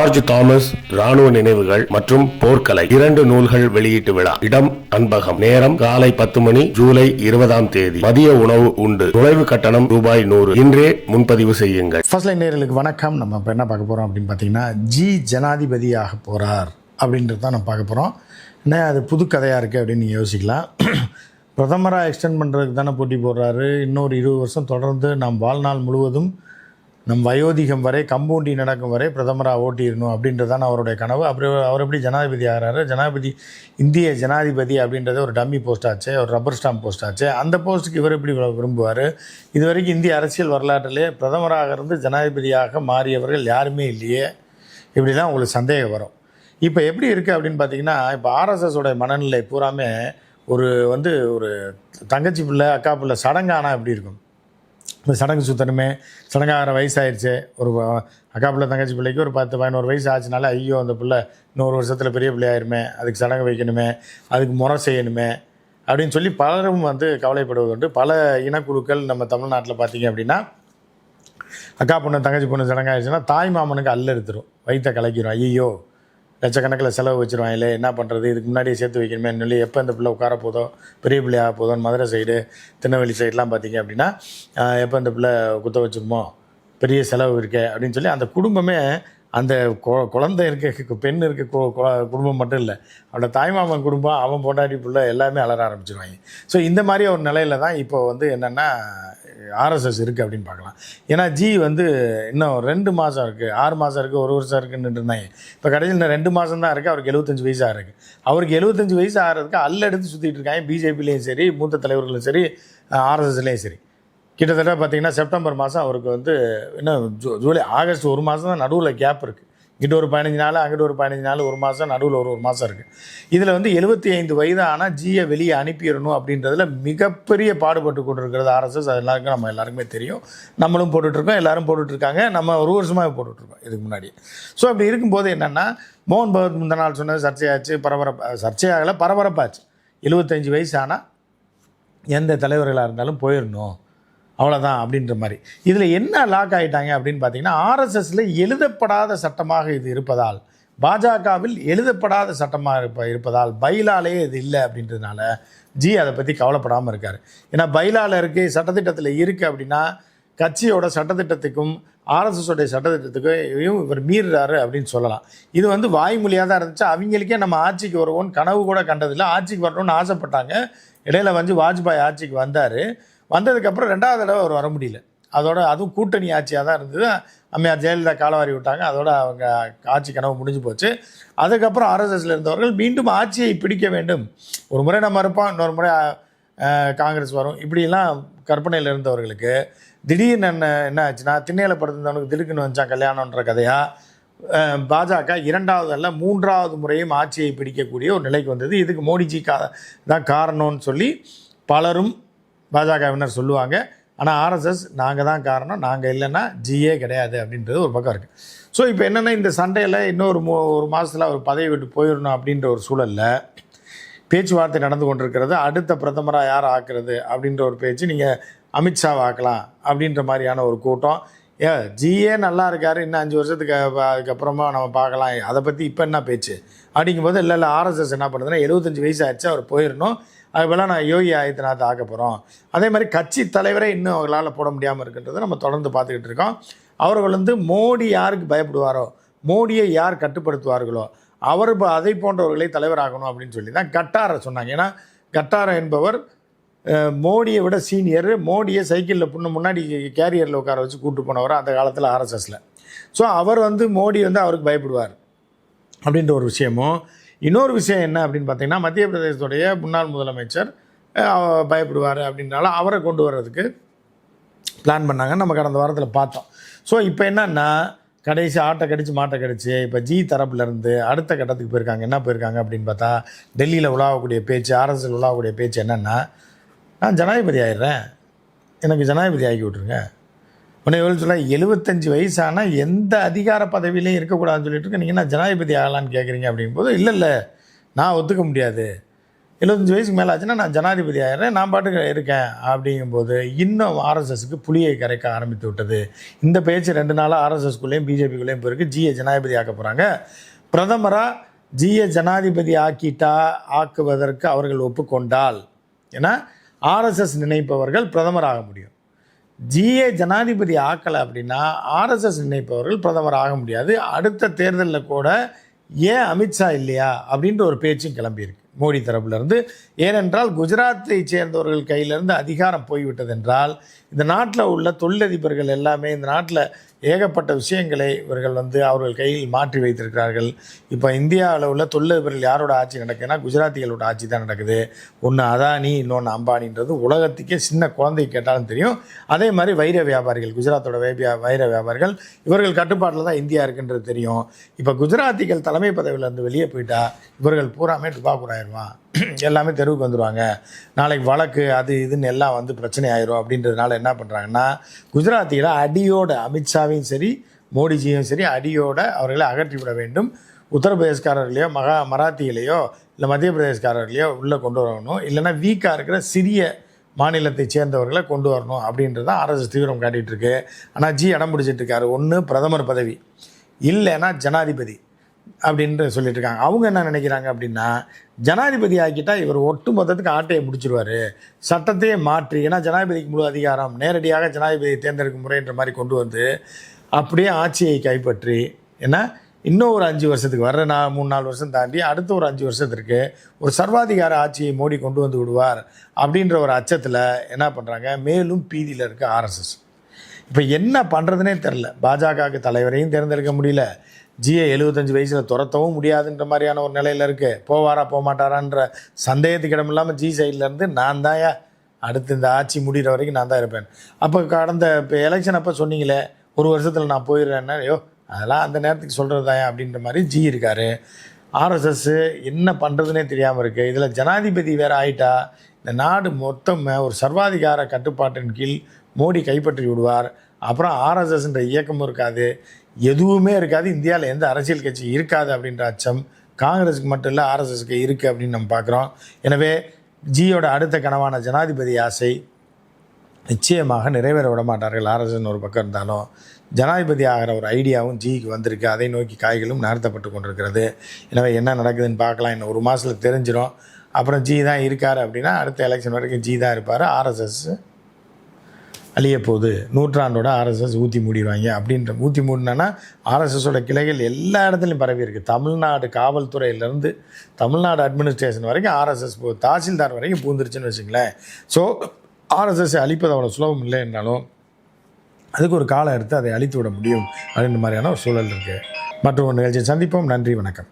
George Thomas ராணுவ நினைவுகள் மற்றும் போர்க்கலை. இரண்டு நூல்கள் வெளியீட்டு விழா. இடம் அன்பகம். நேரம் காலை பத்து மணி ஜூலை இருபதாம் தேதி. மதிய உணவு உண்டு. நுழைவு கட்டணம் ரூபாய் நூறு. இன்றே முன்பதிவு செய்யுங்கள். ஃபர்ஸ்ட் லைன் நேயர்களுக்கு வணக்கம். நம்ம இப்போ என்ன பார்க்க போகிறோம் அப்படின்னு பார்த்தீங்கன்னா ஜி ஜனாதிபதியாக போகிறார் அப்படின்றது தான் நம்ம பார்க்க போகிறோம் என்ன அது புது கதையாக இருக்குது அப்படின்னு நீங்கள் யோசிக்கலாம். பிரதமராக எக்ஸ்டெண்ட் பண்ணுறதுக்கு தானே போட்டி போடுறாரு. இன்னொரு இருபது வருஷம் தொடர்ந்து நாம் வாழ்நாள் முழுவதும் நம் வயோதிகம் வரை கம்பூண்டி நடக்கும் வரை பிரதமராக ஓட்டிடணும் அப்படின்றது தான் அவருடைய கனவு. அப்புறம் அவர் எப்படி ஜனாதிபதி ஆகிறாரு? ஜனாதிபதி இந்திய ஜனாதிபதி அப்படின்றது ஒரு டம்மி போஸ்ட் ஆச்சு ஒரு ரப்பர் ஸ்டாம்ப் போஸ்ட் ஆச்சு. அந்த போஸ்ட்டுக்கு இவர் எப்படி விரும்புவார்? இது வரைக்கும் இந்திய அரசியல் வரலாற்றிலே பிரதமராக இருந்து ஜனாதிபதியாக மாறியவர்கள் யாருமே இல்லையே. இப்படிலாம் உங்களுக்கு சந்தேகம் வரும். இப்போ எப்படி இருக்குது அப்படின்னு பார்த்தீங்கன்னா இப்போ ஆர்எஸ்எஸோடைய மனநிலை பூராமே ஒரு வந்து ஒரு தங்கச்சி பிள்ளை அக்கா பிள்ளை சடங்கானா எப்படி இருக்கும்? இப்போ சடங்கு சுத்தணுமே. சடங்காகிற வயசாயிருச்சு. ஒரு அக்கா பிள்ளை தங்கச்சி பிள்ளைக்கு ஒரு பத்து பதினோரு வயசு ஆச்சுனால ஐயோ அந்த பிள்ளை இன்னொரு வருஷத்தில் பெரிய பிள்ளையாயிருமே. அதுக்கு சடங்கு வைக்கணுமே. அதுக்கு முறை செய்யணுமே. அப்படின்னு சொல்லி பலரும் வந்து கவலைப்படுவது உண்டு. பல இனக்குழுக்கள் நம்ம தமிழ்நாட்டில் பார்த்தீங்க அப்படின்னா அக்கா பொண்ணு தங்கச்சி பொண்ணு சடங்காகிடுச்சுன்னா தாய் மாமனுக்கு அல்ல எடுத்துரும். வயிற்ற கலைக்கிறோம் ஐயோ லட்சக்கணக்கில் செலவு வச்சுருவாங்களே என்ன பண்ணுறது இதுக்கு முன்னாடியே சேர்த்து வைக்கணுமே. சொல்லி எப்போ இந்த பிள்ளை உட்கார போதோ பெரிய பிள்ளையாக போதோன்னு மதுரை சைடு திருநெல்வேலி சைடெலாம் பார்த்தீங்க அப்படின்னா எப்போ இந்த பிள்ளை குத்த வச்சிருமோ பெரிய செலவு இருக்கே அப்படின்னு சொல்லி அந்த குடும்பமே அந்த குழந்தை இருக்க பெண் இருக்க குடும்பம் மட்டும் இல்லை. அவனோட தாய்மாமன் குடும்பம் அவன் பொண்டாட்டி பிள்ளை எல்லாமே அலற ஆரம்பிச்சிருவாங்க. ஸோ இந்த மாதிரி ஒரு நிலையில தான் இப்போ வந்து என்னென்னா ஆர்எஸ்எஸ் இருக்குது அப்படின்னு பார்க்கலாம். ஏன்னா ஜி வந்து இன்னும் ரெண்டு மாதம் இருக்குது ஆறு மாதம் இருக்குது ஒரு வருஷம் இருக்குன்னு இருந்தாங்க. இப்போ கடைசியில் இன்னும் ரெண்டு மாதம் தான் இருக்குது அவருக்கு எழுபத்தஞ்சு வயசு ஆகிருக்கு அவருக்கு எழுபத்தஞ்சு வயசு ஆகிறதுக்கு அல்ல எடுத்து சுற்றிட்டு இருக்காங்க. பிஜேபிலையும் சரி மூத்த தலைவர்களும் சரி ஆர்எஸ்எஸ்லேயும் சரி. கிட்டத்தட்ட பார்த்தீங்கன்னா செப்டம்பர் மாதம் அவருக்கு வந்து இன்னும் ஜூ ஜூலை ஆகஸ்ட் ஒரு மாதம் தான் நடுவில் கேப் இருக்குது இங்கிட்ட ஒரு பதினஞ்சு நாள் அங்கிட்ட ஒரு பதினஞ்சு நாள் ஒரு மாதம் நடுவில் ஒரு ஒரு மாதம் இருக்குது இதில் வந்து எழுபத்தி ஐந்து வயது ஆனால் ஜியை வெளியே அனுப்பிடணும் அப்படின்றதுல மிகப்பெரிய பாடுபட்டு கொண்டிருக்கிறது ஆர்எஸ்எஸ் அது எல்லாருக்கும் நம்ம எல்லாருக்குமே தெரியும். நம்மளும் போட்டுட்ருக்கோம் எல்லோரும் போட்டுட்ருக்காங்க. நம்ம ஒரு வருஷமாக போட்டுட்ருக்கோம் இதுக்கு முன்னாடி. ஸோ அப்படி இருக்கும்போது என்னென்னா மோகன் பகவத் முந்த நாள் சொன்னது சர்ச்சையாச்சு பரபரப்பா சர்ச்சையாகலை பரபரப்பாச்சு. எழுபத்தஞ்சு வயசு ஆனால் எந்த தலைவர்களாக இருந்தாலும் போயிடணும். அவ்வளோதான் அப்படின்ற மாதிரி. இதில் என்ன லாக் ஆகிட்டாங்க அப்படின்னு பார்த்தீங்கன்னா ஆர்எஸ்எஸில் எழுதப்படாத சட்டமாக இது இருப்பதால் பாஜகவில் எழுதப்படாத சட்டமாக இருப்ப இருப்பதால் பைலாலேயே இது இல்லை அப்படின்றதுனால ஜி அதை பற்றி கவலைப்படாமல் இருக்கார். ஏன்னா பைலால இருக்குது சட்டத்திட்டத்தில் இருக்குது அப்படின்னா கட்சியோட சட்டத்திட்டத்துக்கும் ஆர்எஸ்எஸோடைய சட்டத்திட்டத்துக்கும் இவர் மீறுறாரு அப்படின்னு சொல்லலாம். இது வந்து வாய்மொழியாக தான் இருந்துச்சு. அவங்களுக்கே நம்ம ஆட்சிக்கு வருவோம்னு கனவு கூட கண்டதில்லை. ஆட்சிக்கு வரணும்னு ஆசைப்பட்டாங்க. இடையில வந்து வாஜ்பாய் ஆட்சிக்கு வந்தார். வந்ததுக்கப்புறம் ரெண்டாவது தடவை அவர் வர முடியல. அதோட அதுவும் கூட்டணி ஆட்சியாக தான் இருந்தது. அம்மையார் ஜெயலலிதா காலவாரி விட்டாங்க. அதோட அவங்க ஆட்சி கனவு முடிஞ்சு போச்சு. அதுக்கப்புறம் ஆர்எஸ்எஸ்ல இருந்தவர்கள் மீண்டும் ஆட்சியை பிடிக்க வேண்டும். ஒரு முறை நம்ம இருப்போம் இன்னொரு முறை காங்கிரஸ் வரும். இப்படிலாம் கற்பனையில் இருந்தவர்களுக்கு திடீர்னு என்ன என்ன ஆச்சுன்னா திண்ணையில படுத்திருந்தவனுக்கு திடுக்குன்னு வந்துச்சான் கல்யாணன்ற கதையாக பாஜக இரண்டாவது அல்ல மூன்றாவது முறையும் ஆட்சியை பிடிக்கக்கூடிய ஒரு நிலைக்கு வந்தது. இதுக்கு மோடிஜி கா தான் காரணம்னு சொல்லி பலரும் பாஜகவினர் சொல்லுவாங்க. ஆனால் ஆர்எஸ்எஸ் நாங்கள் தான் காரணம். நாங்கள் இல்லைன்னா ஜிஏ கிடையாது அப்படின்றது ஒரு பக்கம் இருக்குது ஸோ இப்போ என்னென்னா இந்த சண்டையில் இன்னொரு மூ ஒரு மாதத்தில் அவர் பதவி விட்டு போயிடணும் அப்படின்ற ஒரு சூழலில் பேச்சுவார்த்தை நடந்து கொண்டிருக்கிறது. அடுத்த பிரதமராக யார் ஆக்குறது அப்படின்ற ஒரு பேச்சு நீங்கள் அமித்ஷாவை ஆக்கலாம் அப்படின்ற மாதிரியான ஒரு கூட்டம். ஏ ஜிஏ நல்லா இருக்கார். இன்னும் அஞ்சு வருஷத்துக்கு அதுக்கப்புறமா நம்ம பார்க்கலாம். அதை பற்றி இப்போ என்ன பேச்சு? அப்படிங்கும்போது இல்லை இல்லை ஆர்எஸ்எஸ் என்ன பண்ணுதுன்னா எழுபத்தஞ்சு வயசு ஆச்சு அவர் போயிடணும். அதுபோல் நான் யோகி ஆதித்யநாத் ஆக்க போகிறோம் அதே மாதிரி கட்சி தலைவரே இன்னும் அவர்களால் போட முடியாமல் இருக்கின்றதை நம்ம தொடர்ந்து பார்த்துக்கிட்டு இருக்கோம். அவர்கள் வந்து மோடி யாருக்கு பயப்படுவாரோ மோடியை யார் கட்டுப்படுத்துவார்களோ அவர் அதை போன்றவர்களை தலைவராகணும் அப்படின்னு சொல்லி தான் கட்டாரை சொன்னாங்க. ஏன்னா கட்டாரம் என்பவர் மோடியை விட சீனியர் மோடியை சைக்கிளில் புண்ணு முன்னாடி கேரியரில் உட்கார வச்சு கூப்பிட்டு போனவர் அந்த காலத்தில் ஆர்எஸ்எஸில் ஸோ அவர் வந்து மோடி வந்து அவருக்கு பயப்படுவார். அப்படின்ற ஒரு விஷயமும் இன்னொரு விஷயம் என்ன அப்படின்னு பார்த்தீங்கன்னா மத்திய பிரதேசத்துடைய முன்னாள் முதலமைச்சர் பயப்படுவார் அப்படின்னால அவரை கொண்டு வர்றதுக்கு பிளான் பண்ணாங்க. நம்ம கடந்த வாரத்தில் பார்த்தோம். ஸோ இப்போ என்னன்னா கடைசி ஆட்டை கடிச்சு மாட்டை கடிச்சு இப்போ ஜி தரப்புலேருந்து அடுத்த கட்டத்துக்கு போயிருக்காங்க. என்ன போயிருக்காங்க அப்படின்னு பார்த்தா டெல்லியில் உலாவக்கூடிய பேச்சு ஆர்எஸ்எல் உலாவக்கூடிய பேச்சு என்னென்னா நான் ஜனாதிபதி ஆயிடுறேன். எனக்கு ஜனாதிபதி ஆக்கி விட்ருங்க உன்னை எவ்வளோ சொல்ல எழுபத்தஞ்சு வயசான எந்த அதிகார பதவியிலையும் இருக்கக்கூடாதுன்னு சொல்லிட்டு இருக்கு. நீங்கள் என்ன ஜனாதிபதி ஆகலான்னு கேட்குறீங்க அப்படிங்கும்போது இல்லை இல்லை நான் ஒத்துக்க முடியாது. எழுபத்தஞ்சு வயசுக்கு மேலே ஆச்சுன்னா நான் ஜனாதிபதி ஆகிறேன் நான் பாட்டுக்கு இருக்கேன். அப்படிங்கும்போது இன்னும் ஆர்எஸ்எஸ்க்கு புளியை கரைக்க ஆரம்பித்து விட்டது. இந்த பேச்சு ரெண்டு நாளாக ஆர்எஸ்எஸ்குள்ளேயும் பிஜேபிக்குள்ளேயும் போயிருக்கு. ஜியை ஜனாதிபதி ஆக்க போகிறாங்க பிரதமராக ஜியை ஜனாதிபதி ஆக்கிட்டா ஆக்குவதற்கு அவர்கள் ஒப்புக்கொண்டால் ஏன்னா ஆர்எஸ்எஸ் நினைப்பவர்கள் பிரதமராக முடியும். ஜிஏ ஜனாதிபதி ஆக்கலை அப்படின்னா ஆர்எஸ்எஸ் நினைப்பவர்கள் பிரதமர் ஆக முடியாது. அடுத்த தேர்தலில் கூட ஏன் அமித்ஷா இல்லையா அப்படின்ற ஒரு பேச்சும் கிளம்பியிருக்கு. மோடி தரப்பிலிருந்து. ஏனென்றால் குஜராத்தை சேர்ந்தவர்கள் கையிலிருந்து அதிகாரம் போய்விட்டது என்றால் இந்த நாட்டில் உள்ள தொழிலதிபர்கள் எல்லாமே இந்த நாட்டில் ஏகப்பட்ட விஷயங்களை இவர்கள் வந்து அவர்கள் கையில் மாற்றி வைத்திருக்கிறார்கள். இப்போ இந்தியாவில் உள்ள தொழிலதிபர்கள் யாரோட ஆட்சி நடக்குதுன்னா குஜராத்திகளோட ஆட்சி தான் நடக்குது. ஒன்று அதானி இன்னொன்று அம்பானின்றது உலகத்துக்கே சின்ன குழந்தை கேட்டாலும் தெரியும். அதே மாதிரி வைர வியாபாரிகள் குஜராத்தோட வைபியா வைர வியாபாரிகள் இவர்கள் கட்டுப்பாட்டில் தான் இந்தியா இருக்குன்றது தெரியும். இப்போ குஜராத்திகள் தலைமை பதவியிலேருந்து வெளியே போயிட்டா இவர்கள் பூராமே டுபாக்கூர் ஆயிடுவான் எல்லாமே தெருவுக்கு வந்துடுவாங்க நாளைக்கு வழக்கு அது இதுன்னு எல்லாம் வந்து பிரச்சனை ஆயிரும் அப்படின்றதுனால என்ன பண்ணுறாங்கன்னா குஜராத்தியில் அடியோட அமித்ஷாவையும் சரி மோடிஜியும் சரி அடியோட அவர்களை அகற்றி விட வேண்டும். உத்தரப்பிரதேஷ்காரர்களையோ மகா மராத்தியிலையோ இல்லை மத்திய பிரதேஷ்காரர்களையோ உள்ளே கொண்டு வரணும். இல்லைன்னா வீக்காக இருக்கிற சிறிய மாநிலத்தை சேர்ந்தவர்களை கொண்டு வரணும் அப்படின்றது தான் அரசு தீவிரம் காட்டிகிட்டு இருக்கு. ஆனால் ஜி இடம் பிடிச்சிட்டு இருக்காரு. ஒன்று பிரதமர் பதவி. இல்லைன்னா ஜனாதிபதி. அப்படின்ட்டு சொல்லிட்டு இருக்காங்க அவங்க என்ன நினைக்கிறாங்க அப்படின்னா ஜனாதிபதி ஆக்கிட்டா இவர் ஒட்டு மொத்தத்துக்கு ஆட்டையை முடிச்சிருவார் சட்டத்தையே மாற்றி ஏன்னா ஜனாதிபதிக்கு முழு அதிகாரம் நேரடியாக ஜனாதிபதியை தேர்ந்தெடுக்கும் முறைன்ற மாதிரி கொண்டு வந்து அப்படியே ஆட்சியை கைப்பற்றி ஏன்னா இன்னும் ஒரு அஞ்சு வருஷத்துக்கு வர்ற நான் மூணு நாலு வருஷம் தாண்டி அடுத்த ஒரு அஞ்சு வருஷத்திற்கு ஒரு சர்வாதிகார ஆட்சியை மோடி கொண்டு வந்து விடுவார் அப்படின்ற ஒரு அச்சத்தில் என்ன பண்ணுறாங்க மேலும் பீதியில் இருக்க ஆர்எஸ்எஸ் இப்போ என்ன பண்ணுறதுனே தெரில பாஜகவுக்கு தலைவரையும் தேர்ந்தெடுக்க முடியல. ஜிஏ எழுபத்தஞ்சு வயசில் துரத்தவும் முடியாதுன்ற மாதிரியான ஒரு நிலையில் இருக்குது போவாரா போக மாட்டாரான்ற சந்தேகத்துக்கு இல்லாமல் ஜி சைட்லேருந்து நான் தான்யா அடுத்து இந்த ஆட்சி முடிகிற வரைக்கும் நான் தான் இருப்பேன். அப்போ கடந்த இப்போ எலெக்ஷன் அப்போ சொன்னீங்களே ஒரு வருஷத்தில் நான் போயிடுறேன்னா ஐயோ அதெல்லாம் அந்த நேரத்துக்கு சொல்கிறது தான் அப்படின்ற மாதிரி ஜி இருக்கார். ஆர்எஸ்எஸ் என்ன பண்ணுறதுனே தெரியாமல் இருக்குது இதில் ஜனாதிபதி வேறு ஆயிட்டா இந்த நாடு மொத்தமாக ஒரு சர்வாதிகார கட்டுப்பாட்டின் கீழ் மோடி கைப்பற்றி விடுவார். அப்புறம் ஆர்எஸ்எஸ்ன்ற இயக்கமும் இருக்காது. எதுவுமே இருக்காது. இந்தியாவில் எந்த அரசியல் கட்சி இருக்காது அப்படின்ற அச்சம் காங்கிரஸுக்கு மட்டும் இல்லை ஆர்எஸ்எஸ்க்கு இருக்குது அப்படின்னு நம்ம பார்க்குறோம் எனவே ஜியோட அடுத்த கனவான ஜனாதிபதி ஆசை நிச்சயமாக நிறைவேற விட மாட்டார்கள். ஆர்எஸ்எஸ் ஒரு பக்கம் இருந்தாலும் ஜனாதிபதி ஆகிற ஒரு ஐடியாவும் ஜிக்கு வந்திருக்கு. அதை நோக்கி காய்களும் நகர்த்தப்பட்டு கொண்டிருக்கிறது. எனவே என்ன நடக்குதுன்னு பார்க்கலாம். இன்னும் ஒரு மாதத்தில் தெரிஞ்சிடும் அப்புறம் ஜி தான் இருக்கார் அப்படின்னா அடுத்த எலெக்ஷன் வரைக்கும் ஜி தான் இருப்பார். ஆர்எஸ்எஸ் அழிய போகுது நூற்றாண்டோட ஆர்எஸ்எஸ் ஊற்றி மூடிடுவாங்க. அப்படின்ற ஊற்றி மூடினா ஆர்எஸ்எஸோட கிளைகள் எல்லா இடத்துலையும் பரவி இருக்குது தமிழ்நாடு காவல்துறையிலேருந்து தமிழ்நாடு அட்மினிஸ்ட்ரேஷன் வரைக்கும் ஆர்எஸ்எஸ் போ தாசில்தார் வரைக்கும் பூந்துருச்சுன்னு வச்சுங்களேன். ஸோ ஆர்எஸ்எஸ் அழிப்பது அவ்வளோ சுலபம் இல்லை என்றாலும் அதுக்கு ஒரு காலம் எடுத்து அதை அழித்து விட முடியும் அப்படின்ற மாதிரியான ஒரு சூழல் இருக்குது மற்றும் ஒரு நிகழ்ச்சியை சந்திப்போம். நன்றி வணக்கம்.